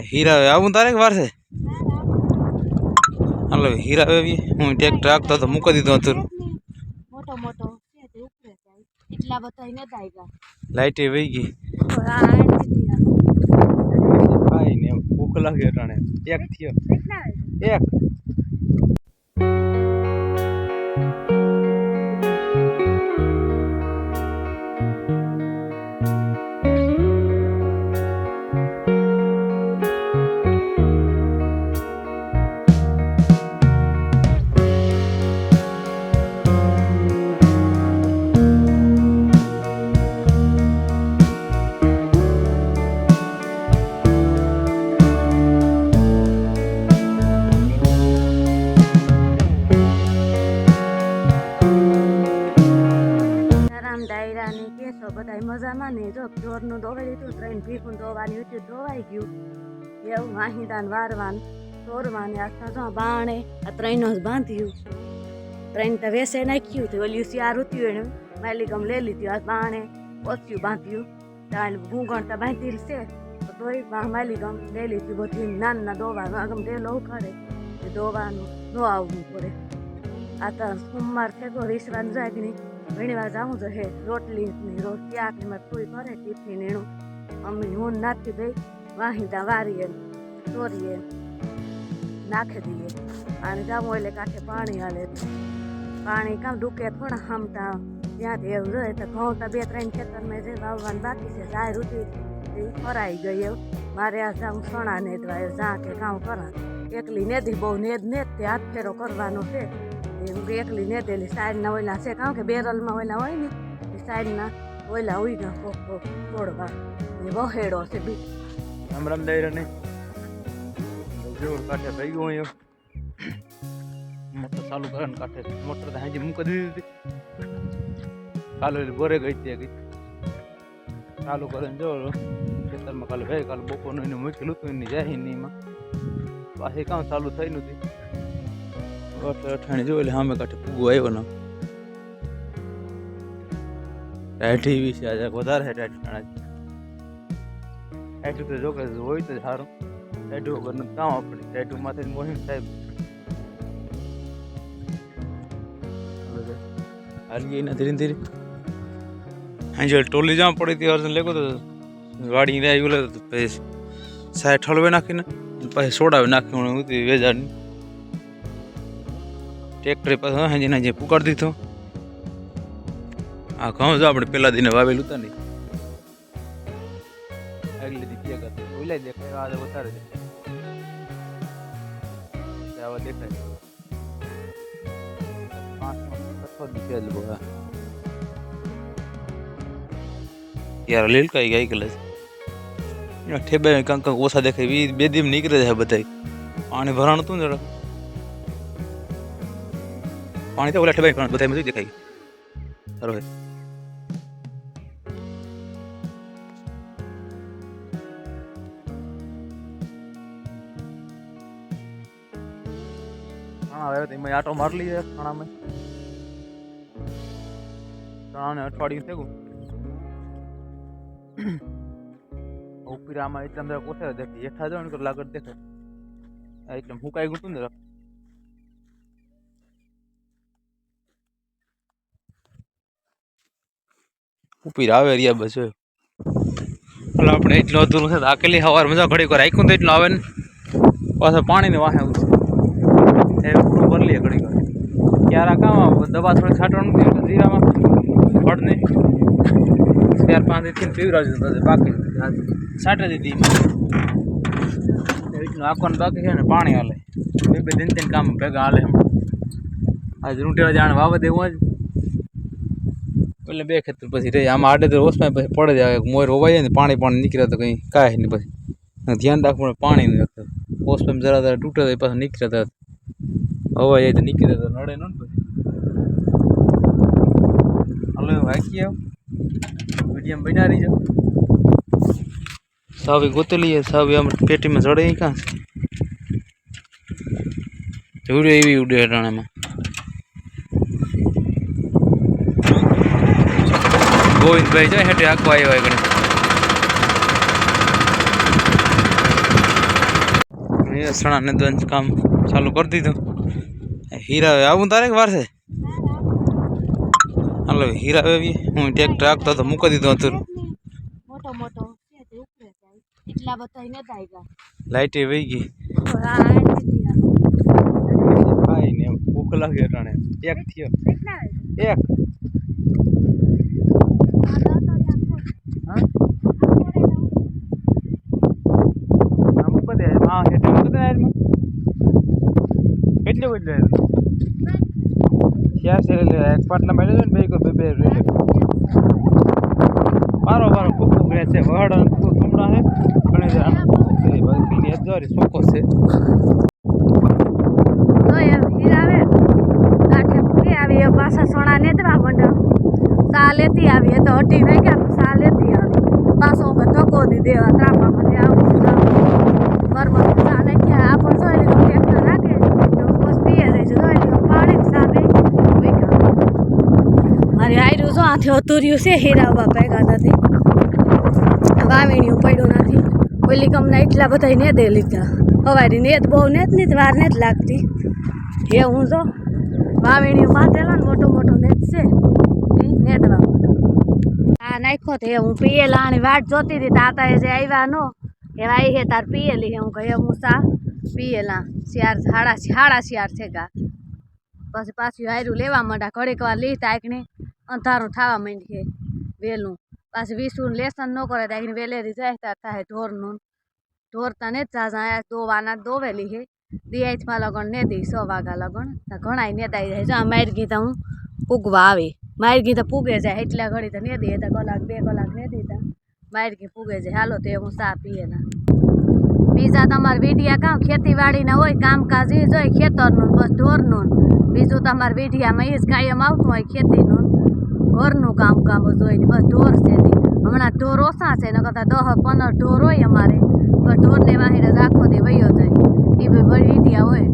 હીરા આવું તારે વાર છે? હાલો હીરા આવી હું ટ્રેક્ટર રાખતો તો મૂકી દીધો હતું. મોટો મોટો. એટલા બધા ન થાય લાઈટે વહી ગઈ. ભાઈ ને ભૂખ લાગે અટાણે. એક થયો. એક. બધા મજામાં ને જો ચોરનું દોવાઈ લીધું ત્રણ ભીખું દોવાની હતું દોવાઈ ગયું એવું વાહિદાન વારવાન ચોરવાને આખા જો બાણે આ ત્રણનો જ બાંધ્યું ત્રણ તો વેસે નાખ્યું તો ઓલી શિયાર ઉત્યું એને માલિકમ લઈ લીધું આ બાણે ઓછ્યું બાંધ્યું ત્યાં ગુંગણ તો બાંધી છે તો બા- માલી ગમ લઈ લીધું બધું નાના દોવાનું આગમ ઉખાડે તે દોવાનું ન આવવું પડે આ તો સોમવાર થેગો વિશ્વાન જાય કે વાર જાઉં જો હે, રોટલી ને રોટ શાક ને કોઈ કરે ટિફિન એનું. મમ્મી હું નાખી દઈ વાહિંદા વારીએ ચોરીએ નાખી દઈએ. અને જાઉં એટલે કાંઠે પાણી હાલે પાણી કામ ડૂકે થોડા હમતા ત્યાંથી એવું રહે, તો ઘઉં તો બે ત્રણ ખેતરમાં જે વાવવાનું બાકી છે જાય એ ફરાઈ ગઈ એવું મારે આ જાઉં સણા નેદવા જા કે કામ કરા. એકલી નેદી બહુ નેદ નેદ તે હાથ ફેરો કરવાનો છે. એ હું એકલી નેદેલી સાઈડના ઓયલા છે. કારણ કે બેરલમાં ઓયલા હોય ને, એ સાઈડના ઓયલા ઉઈના કોક કોક તોડવા. એ વહેડો છે બી. રામ રામ દાયરા ને જોર કાંઠે થઈ ગયો અહીંયા. મોટર ચાલુ કરે ને કાંઠે. મોટર તો હાજી મૂકી દીધી હતી. કાલે બોરે ગઈ તે ગઈ ચાલુ કરે ને જો, ખેતરમાં કાલે ભાઈ કાલે બપોરનું એને મૂકેલું હતું એની જાય નહીં એમાં. પાછી કામ ચાલુ થઈ નથી એટલે અઠાણી જો એટલે સામે કાંઠે પૂગો આવ્યો ને. ટાઈટી વિશે આજે, વધારે છે ટાઈટી ટાઈટું તો જોકે હોય તો સારું. ટાઈટું વગરનું કામ આપણે. ટાઈટું માથે મોહિમ સાહેબ. હાલી ને ધીરે ધીરે. હા જો ટોલી જવા પડી હતી, અર્જન લેગો તો વાડી ને આવ્યું સાહેબ ઠલવે નાખીને, પછી સોડાવી નાખી, હું વેજાની ટ્રેક્ટરે પાછું હાજી ના જે પુકાડી દીધો. આ ઘઉં જો આપણે પેલા દિને વાવેલું હતા નહીં. આગલી દી ક્યાં કરતા. ઓલા દેખાય, આ વધારે દેખાય. આવા દેખાય. છ યાર, લીલકાઈ ગઈ કલે ઠેબે કંક ઓછા દેખાય. બે દીમ નીકળે છે બધા પાણી ભરાણ હતું ને જરા. પાણી તો ઓલા ઠેબાઈ પણ બધા બધું દેખાય? સારું એમાં આટો મારી ખાણામાં. ચણાને અઠવાડિયું થયું. ઉપીરામાં એટલે અંદર કોઠે દેખાય. એઠા જાવ ને તો લાગત દેખાય. એટલે હું ગયું હતું ને ઉપીર આવે રહ્યા બસ. એટલે આપણે એટલું અધૂરું છે આકેલી હવાર મજા ઘડી વાર રાખ્યું તો એટલું આવે ને પાછા પાણીને વાહે એ પૂરું ભરી ઘડી વાર. ક્યારે કામ દવા થોડી છાંટવાનું થયું તો જીરામાં નહીં. ચાર પાંચથી પીવરાવજો તો બાકી છાંટી દીધી એટલું આખવાનું બાકી છે ને, પાણી હાલે. બે બે દિન દિન કામ ભેગા હાલે હમણાં આજ રૂંટેલા જાણ વાવે દેવું જ એટલે બે ખેતર પછી રહી. આમાં આડે તો ઓછમાં પછી પડે જાય. મોર હોવાય જાય ને પાણી પાણી નીકળે તો કંઈ કાંઈ નહીં પછી. ધ્યાન રાખવું પડે પાણી નહીં રાખતા ઓછમાં જરા જરા તૂટે તો એ પાછું નીકળે તો હવાઈ જાય તો નીકળે તો નડે ન પછી. હલો વાંચી આવ મીડિયમ બના રહી જાવ સાવી ગોતેલી છે, સાવી આમ પેટીમાં ચડે ઈ કાં છે ઉડે એવી ઉડે અટાણામાં. ગોવિંદભાઈ જાય હેઠે આખો આવ્યો હોય ગણે સણા નદવાનું કામ ચાલુ કરી દીધું. હીરા આવું તારે વાર છે? હાલો હીરા આવી હું ટ્રેક્ટર રાખતો તો મૂકી દીધો હતું મોટો મોટો છે એટલા બધા ને દાયગા લાઇટ વહી ગઈ. ભૂખ લાગી અટાણે એક થયો. એક આ દસ વાગ્યા ખોટ. હા આ મૂકી દે હા હેઠે મૂકી દે યારમાં કેટલું કેટલું ક્યાં છે એટલે એક પાટલા મેળવી ને બે કોઈ બે બે મારો બારો ખૂબ ખૂબ રહે છે, વહડ કમડા છે ઘણી વાર એ બાકી અજવારી સોકો છે. પાછા સોના નેતવા મંડળ. સા લેતી આવી, એ તો હટી નાખ્યા સા લેતી આવી. પાછો ધક્કો દી દેવા ત્રાપામાંથી આવું જાઉં મરમર સા નાખ્યા આ પણ જોઈ લીધું ટ્રેક્ટર રાખે તો હું બસ પીએ જાય છે જોઈ લીધું પાણી સા બે મારી આથી અતુર્યું છે હીરા ભેગા નથી. વાવીણ્યું પડ્યું નથી. ઓલી કમના એટલા બધા ને દે લીધા. હવારી નેત બહુ નેતની વાર નેત લાગતી. એ હું જો વાવીણ્યું બાંધેલો ને મોટો મોટો નેત છે. એ નેટવા આ નાખ્યો તે હું પીએલા લાણી વાટ જોતી હતી તાતા એ જે આવ્યા નો, એ આવી હે તાર પીએલી. હે હું કહે હું સા પીએલા. શિયાર હાડા હાડા શિયાર છે ગા. પછી પાછું હાર્યું લેવા માંડા ઘડીક વાર લી તાકને અંધારું થવા માંડી વહેલું પાછું વીસું લેસન ન કરે ત્યાં વેલેરી જાય ત્યાં થાય ઢોરનું. ઢોર તને જ જાજા દોવાના દોવેલી હે દિયાઈથમાં લગણ ને દી, સો વાગા લગણ ઘણાય ને જાય. જો આ મારગી ગીતા હું પૂગવા આવે. મારગી તો પૂગે જાય, એટલા ઘડી તો ને દે તો કલાક, બે કલાક ને દીધા મારગી પૂગે જાય, હાલો તે હું સા પીએ ના. બીજા તમારે વીડિયા કામ ખેતીવાડીના હોય, કામકાજ એ જ હોય ખેતરનું બસ ઢોરનું બીજું તમારે વીડિયામાં એ જ કાયમ આવતું હોય ખેતીનું ઘરનું કામકામ કામ જ હોય ને બસ ઢોર છે હમણાં ઢોર ઓછા છે ને કરતાં દસ પંદર ઢોર હોય અમારે. બસ ઢોરને વાહીને જ આખો દે વયો જાય. એ બી વીડિયા હોય.